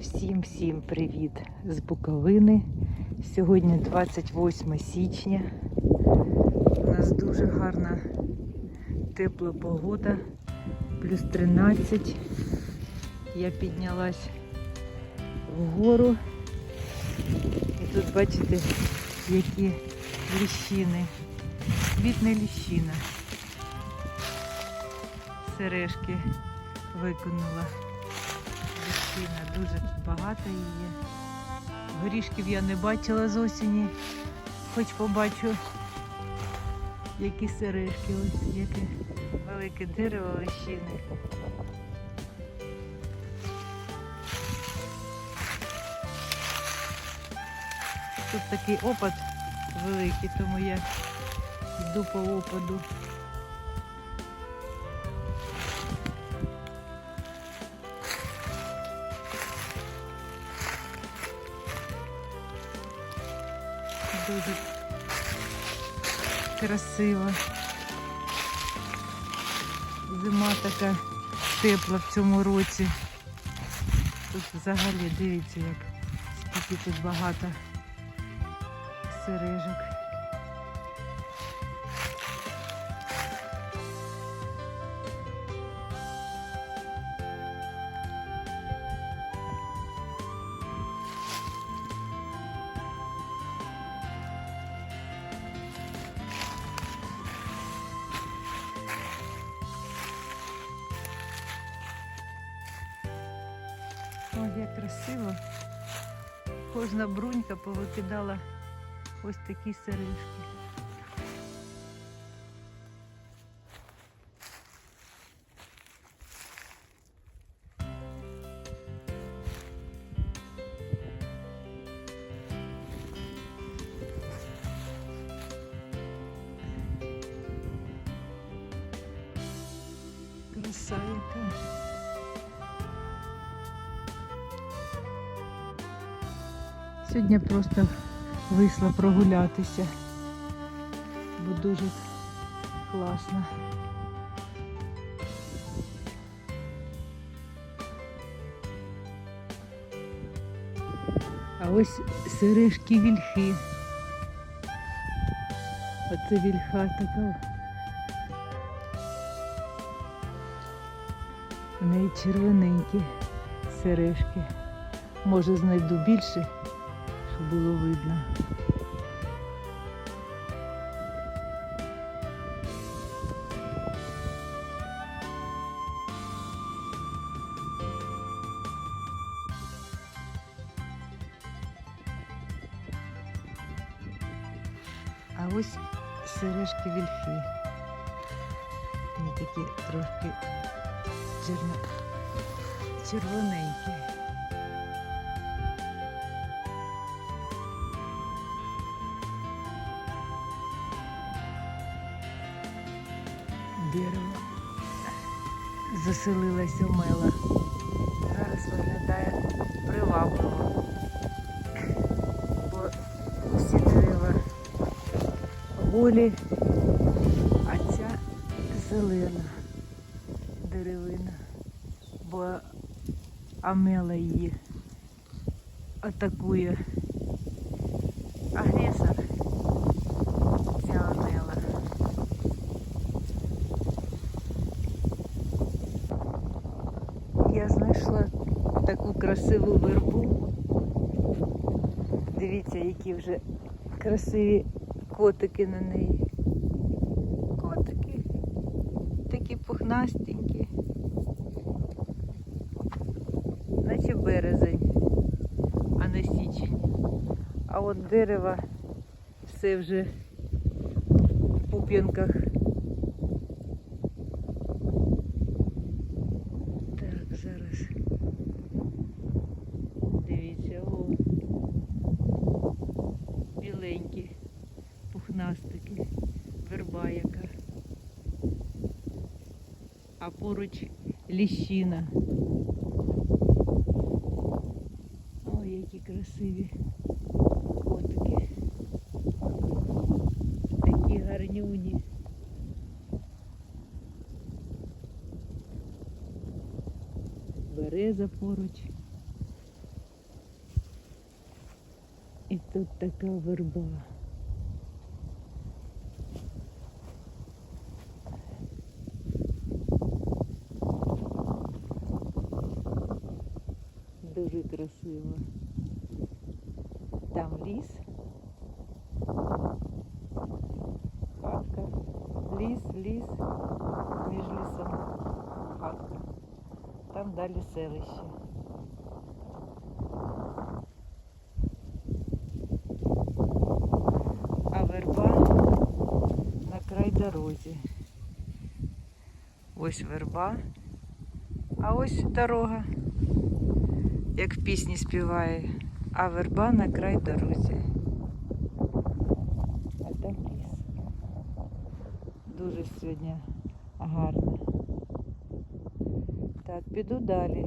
Всім-всім привіт з Буковини. Сьогодні 28 січня. У нас дуже гарна тепла погода, плюс 13. Я піднялась вгору. І тут бачите, які ліщини. Квітне ліщина. Сережки виконала. Ліщина, дуже багато її. Горішків я не бачила з осені, хоч побачу, які сережки, ось яке велике дерево ліщини. Тут такий опад великий, тому я йду по опаду. Дуже красиво. Зима така тепла в цьому році. Тут взагалі дивіться, як скільки тут багато сережок. Як красиво. Кожна брунька повикидала ось такі сережки. Краса. Сьогодні просто вийшла прогулятися, бо дуже класно. А ось сережки вільхи. Оце вільха така. У неї червоненькі сережки. Може знайду більше щоб було видно. А ось сережки вільхи. Вони такі трошки черно... червоненькі. Дерево. Заселилася мила. Зараз виглядає привабливо. Бо всі дерева голі, а ця зелена деревина. Бо амела її атакує агресор. Ця амела. Я знайшла таку красиву вербу. Дивіться, які вже красиві котики на неї. Котики. Такі пухнастенькі. Наче березень, а не січень. А от дерево все вже в пуп'янках. поруч ліщина. Ой, які красиві котики. Такі гарнюні. Береза поруч. І тут така верба. Дуже красиво. Там ліс. Хатка. Ліс, ліс, між лісом хатка. Там далі селище. А верба на край дорозі. Ось верба, а ось дорога, як в пісні співає, а верба на край дорозі. А там ліс. Дуже сьогодні гарно. Так, піду далі.